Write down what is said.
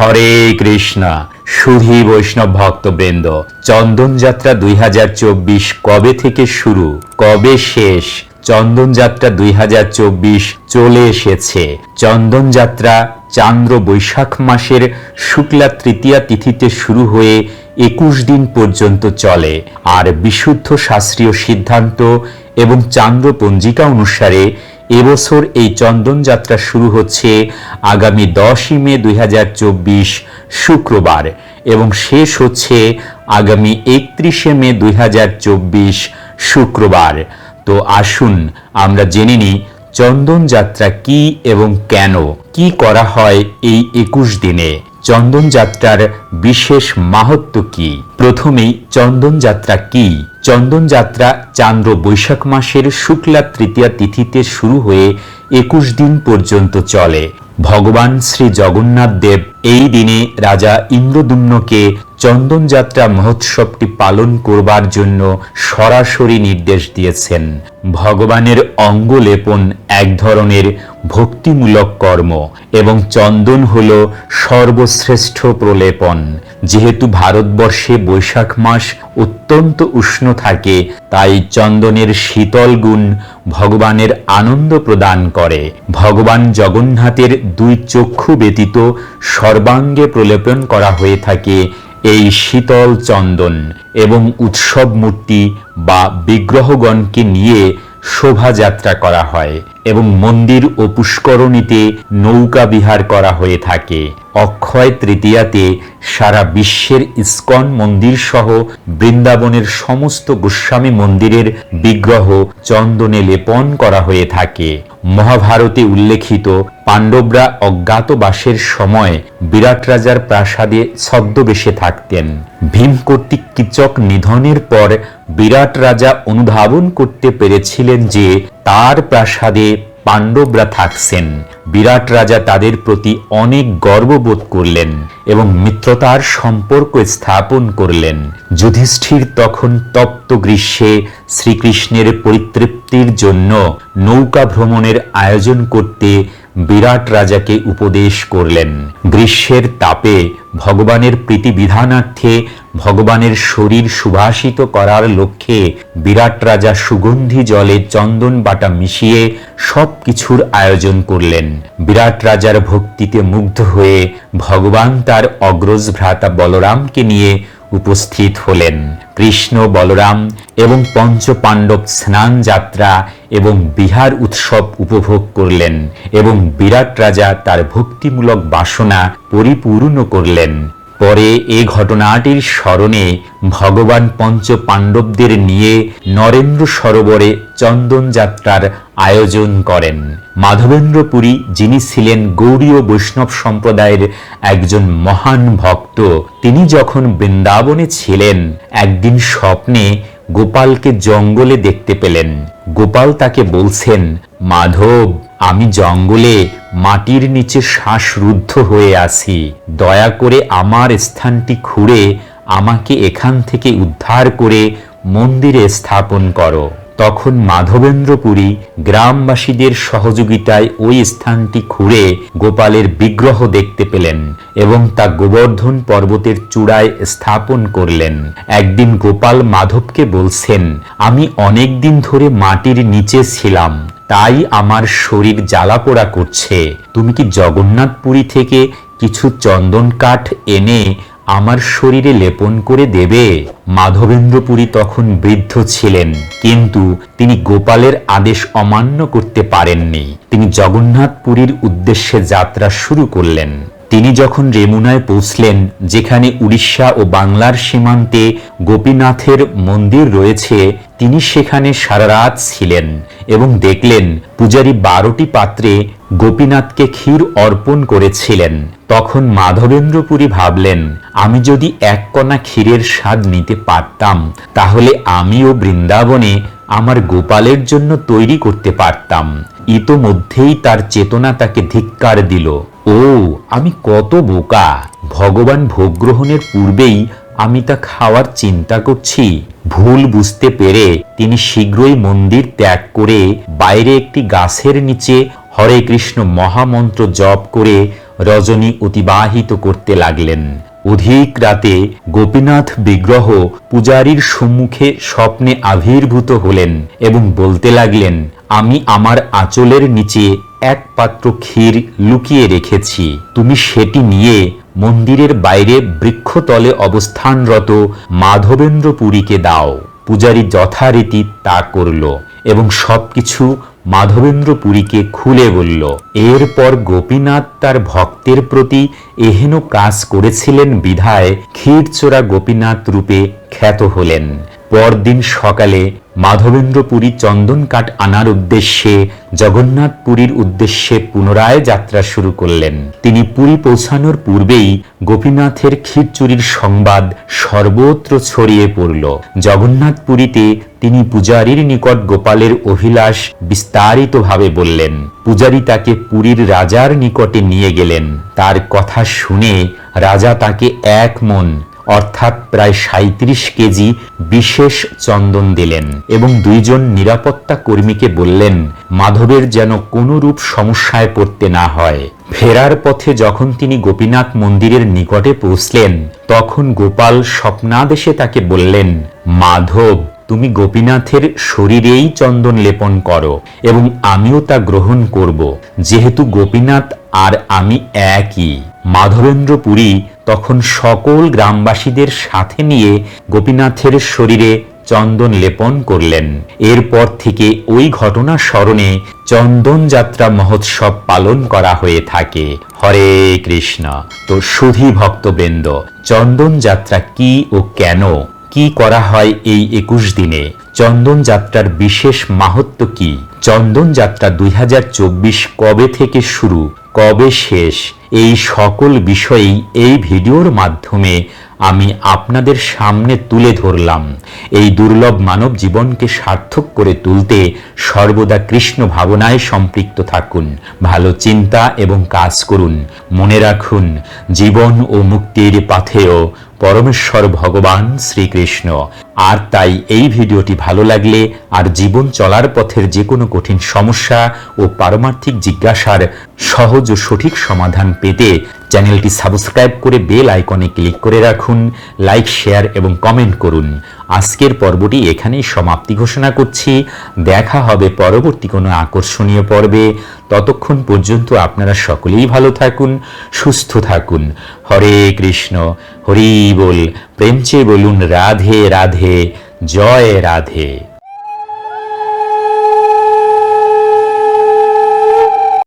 হরে কৃষ্ণ। সুধী বৈষ্ণব ভক্তবৃন্দ, চন্দন যাত্রা দুই কবে থেকে শুরু? কবে শেষ? চন্দন যাত্রা দুই চলে এসেছে। চন্দন যাত্রা চান্দ্র বৈশাখ মাসের শুক্লা তৃতীয়া তিথিতে শুরু হয়ে একুশ দিন পর্যন্ত চলে। আর বিশুদ্ধ শাস্ত্রীয় সিদ্ধান্ত এবং চান্দ্র পঞ্জিকা অনুসারে এবছর এই চন্দন যাত্রা শুরু হচ্ছে আগামী দশই মে দুই হাজার চব্বিশ শুক্রবার এবং শেষ হচ্ছে আগামী একত্রিশে মে দুই হাজার চব্বিশ শুক্রবার। তো আসুন আমরা জেনে নিই চন্দন যাত্রা কি এবং কেন? কি করা হয় এই একুশ দিনে? চন্দন যাত্রার বিশেষ মাহাত্ম কি? প্রথমেই চন্দন যাত্রা কি? চন্দন যাত্রা চান্দ্র বৈশাখ মাসের শুক্লা তৃতীয়া তিথিতে শুরু হয়ে একুশ দিন পর্যন্ত চলে। ভগবান শ্রী জগন্নাথ দেব এই দিনে রাজা ইন্দ্রদুম্নকে চন্দন যাত্রা মহোৎসবটি পালন করবার জন্য সরাসরি নির্দেশ দিয়েছেন। ভগবানের অঙ্গ লেপন এক ধরনের ভক্তিমূলক কর্ম এবং চন্দন হল সর্বশ্রেষ্ঠ প্রলেপন। যেহেতু ভারতবর্ষে বৈশাখ মাস অত্যন্ত উষ্ণ থাকে, তাই চন্দনের শীতল গুণ ভগবানের আনন্দ প্রদান করে। ভগবান জগন্নাথের দুই চক্ষু ব্যতীত সর্বাঙ্গে প্রলেপন করা হয়ে থাকে এই শীতল চন্দন এবং উৎসব মূর্তি বা বিগ্রহগণকে নিয়ে শোভাযাত্রা করা হয় এবং মন্দির ও পুষ্করণীতে নৌকা বিহার করা হয়ে থাকে। অক্ষয় তৃতীয়াতে সারা বিশ্বের ইস্কন মন্দির সহ বৃন্দাবনের সমস্ত গোস্বামী মন্দিরের বিগ্রহ চন্দনে লেপন করা হয়ে থাকে। মহাভারতে উল্লেখিত পাণ্ডবরা অজ্ঞাতবাসের সময় বিরাট রাজার প্রাসাদে ছদ্মবেশে থাকতেন। ভীম কর্তৃক কিচক নিধনের পর বিরাট রাজা অনুধাবন করতে পেরেছিলেন যে তার প্রাসাদে পাণ্ডবরা থাকছেন। বিরাট রাজা তাদের প্রতি অনেক গর্ববোধ করলেন এবং মিত্রতার সম্পর্ক স্থাপন করলেন। যুধিষ্ঠির তখন তপ্ত গ্রীষ্মে শ্রীকৃষ্ণের পরিতৃপ্তির জন্য নৌকা ভ্রমণের আয়োজন করতে বিরাট রাজাকে উপদেশ করলেন। গ্রীষ্মের তাপে ভগবানের প্রীতিবিধানার্থে ভগবানের শরীর সুভাষিত করার লক্ষ্যে বিরাট রাজা সুগন্ধি জলে চন্দন বাটা মিশিয়ে সব কিছুর আয়োজন করলেন। বিরাট রাজার ভক্তিতে মুগ্ধ হয়ে ভগবান তার অগ্রজ ভ্রাতা বলরামকে নিয়ে উপস্থিত হলেন কৃষ্ণ বলরাম এবং পঞ্চ পাণ্ডব স্নান যাত্রা এবং বিহার উৎসব উপভোগ করলেন এবং বিরাট রাজা তার ভক্তিমূলক বাসনা পরিপূর্ণ করলেন। পরে এ ঘটনাটির স্মরণে ভগবান পঞ্চ পাণ্ডবদের নিয়ে নরেন্দ্র সরোবরে চন্দন যাত্রার আয়োজন করেন। মাধবেন্দ্রপুরী যিনি ছিলেন গৌরীয় বৈষ্ণব সম্প্রদায়ের একজন মহান ভক্ত, তিনি যখন বৃন্দাবনে ছিলেন, একদিন স্বপ্নে গোপালকে জঙ্গলে দেখতে পেলেন। গোপাল তাকে বলছেন, মাধব আমি জঙ্গলে মাটির নিচে শ্বাসরুদ্ধ হয়ে আছি। দয়া করে আমার স্থানটি খুঁড়ে আমাকে এখান থেকে উদ্ধার করে মন্দিরে স্থাপন করো। তখন মাধবেন্দ্রপুরী গ্রামবাসীদের সহযোগিতায় ওই স্থানটি খুঁড়ে গোপালের বিগ্রহ দেখতে পেলেন এবং তা গোবর্ধন পর্বতের চূড়ায় স্থাপন করলেন। একদিন গোপাল মাধবকে বলছেন, আমি অনেক দিন ধরে মাটির নিচে ছিলাম। তাই আমার শরীর জ্বালা পোড়া করছে। তুমি কি জগন্নাথপুরী থেকে কিছু চন্দন কাঠ এনে আমার শরীরে লেপন করে দেবে? মাধবেন্দ্রপুরী তখন বৃদ্ধ ছিলেন, কিন্তু তিনি গোপালের আদেশ অমান্য করতে পারেননি। তিনি জগন্নাথপুরীর উদ্দেশ্যে যাত্রা শুরু করলেন। তিনি যখন রেমুনায় পৌঁছলেন, যেখানে উড়িষ্যা ও বাংলার সীমান্তে গোপীনাথের মন্দির রয়েছে, তিনি সেখানে সারা রাত ছিলেন এবং দেখলেন পূজারী বারোটি পাত্রে গোপীনাথকে ক্ষীর অর্পণ করেছিলেন। তখন মাধবেন্দ্রপুরী ভাবলেন, আমি যদি এক কণা ক্ষীরের স্বাদ নিতে পারতাম, তাহলে আমিও বৃন্দাবনে আমার গোপালের জন্য তৈরি করতে পারতাম। ইতোমধ্যেই তার চেতনা তাকে ধিক্কার দিল। ও, আমি কত বোকা। ভগবান ভোগ গ্রহণের পূর্বেই আমি তা খাওয়ার চিন্তা করছি। ভুল বুঝতে পেরে তিনি শীঘ্রই মন্দির ত্যাগ করে বাইরে একটি গাছের নিচে হরে কৃষ্ণ মহামন্ত্র জপ করে রজনী অতিবাহিত করতে লাগলেন। অধিক রাতে গোপীনাথ বিগ্রহ পূজারীর সম্মুখে স্বপ্নে আবির্ভূত হলেন এবং বলতে লাগলেন, আমি আমার আঁচলের নিচে এক পাত্র ক্ষীর লুকিয়ে রেখেছি। তুমি সেটি নিয়ে মন্দিরের বাইরে বৃক্ষতলে অবস্থানরত মাধবেন্দ্র পুরীকে দাও। পূজারী যথারীতি তা করল এবং সবকিছু মাধবেন্দ্র পুরীকে খুলে বলল, এরপর গোপীনাথ তার ভক্তের প্রতি এহেন কাজ করেছিলেন বিধায় ক্ষীরচোরা গোপীনাথ রূপে খ্যাত হলেন। পরদিন সকালে মাধবেন্দ্রপুরী চন্দন কাঠ আনার উদ্দেশ্যে জগন্নাথপুরীর উদ্দেশ্যে পুনরায় যাত্রা শুরু করলেন। তিনি পুরী পৌঁছানোর পূর্বেই গোপীনাথের ক্ষীরচুরির সংবাদ সর্বত্র ছড়িয়ে পড়ল। জগন্নাথপুরীতে তিনি পূজারীর নিকট গোপালের অভিলাষ বিস্তারিতভাবে বললেন। পূজারী তাকে পুরীর রাজার নিকটে নিয়ে গেলেন। তার কথা শুনে রাজা তাকে এক মন অর্থাৎ প্রায় সাঁত্রিশ কেজি বিশেষ চন্দন দিলেন এবং দুইজন নিরাপত্তা কর্মীকে বললেন, মাধবের যেন কোনো রূপ সমস্যায় পড়তে না হয়। ফেরার পথে যখন তিনি গোপীনাথ মন্দিরের নিকটে পৌঁছলেন, তখন গোপাল স্বপ্নাদেশে তাকে বললেন, মাধব, তুমি গোপীনাথের শরীরেই চন্দন লেপন করো এবং আমিও তা গ্রহণ করব। যেহেতু গোপীনাথ আর আমি একই। মাধবেন্দ্র পুরী তখন সকল গ্রামবাসীদের সাথে নিয়ে গোপীনাথের শরীরে চন্দন লেপন করলেন। এরপর থেকে ওই ঘটনা স্মরণে চন্দন যাত্রা মহোৎসব পালন করা হয়ে থাকে। হরে কৃষ্ণ। তো সুধী ভক্তবৃন্দ, চন্দন যাত্রা কি ও কেন? কি করা হয় এই একুশ দিনে? চন্দন যাত্রার বিশেষ মাহাত্ম কি? চন্দন যাত্রা দুই হাজার চব্বিশ কবে থেকে শুরু? কবে শেষ? এই সকল বিষয়েই এই ভিডিওর মাধ্যমে আমি আপনাদের সামনে তুলে ধরলাম। এই দুর্লভ মানব জীবনকে সার্থক করে তুলতে সর্বদা কৃষ্ণ ভাবনায় সম্পৃক্ত থাকুন। ভালো চিন্তা এবং কাজ করুন। মনে রাখুন, জীবন ও মুক্তির পাথেয় পরমেশ্বর ভগবান শ্রীকৃষ্ণ। আর তাই এই ভিডিওটি ভালো লাগলে আর জীবন চলার পথের যে কোনো কঠিন সমস্যা ও পারমার্থিক জিজ্ঞাসার সহজ ও সঠিক সমাধান পেতে চ্যানেলটি সাবস্ক্রাইব করে বেল আইকনে ক্লিক করে রাখুন, লাইক, শেয়ার এবং কমেন্ট করুন। আজকের পর্বটি এখানেই সমাপ্তি ঘোষণা করছি। দেখা হবে পরবর্তী কোনো আকর্ষণীয় পর্বে। ততক্ষণ পর্যন্ত আপনারা সকলেই ভালো থাকুন, সুস্থ থাকুন। হরে কৃষ্ণ, হরি বল। প্রেমচে বলুন রাধে রাধে জয় রাধে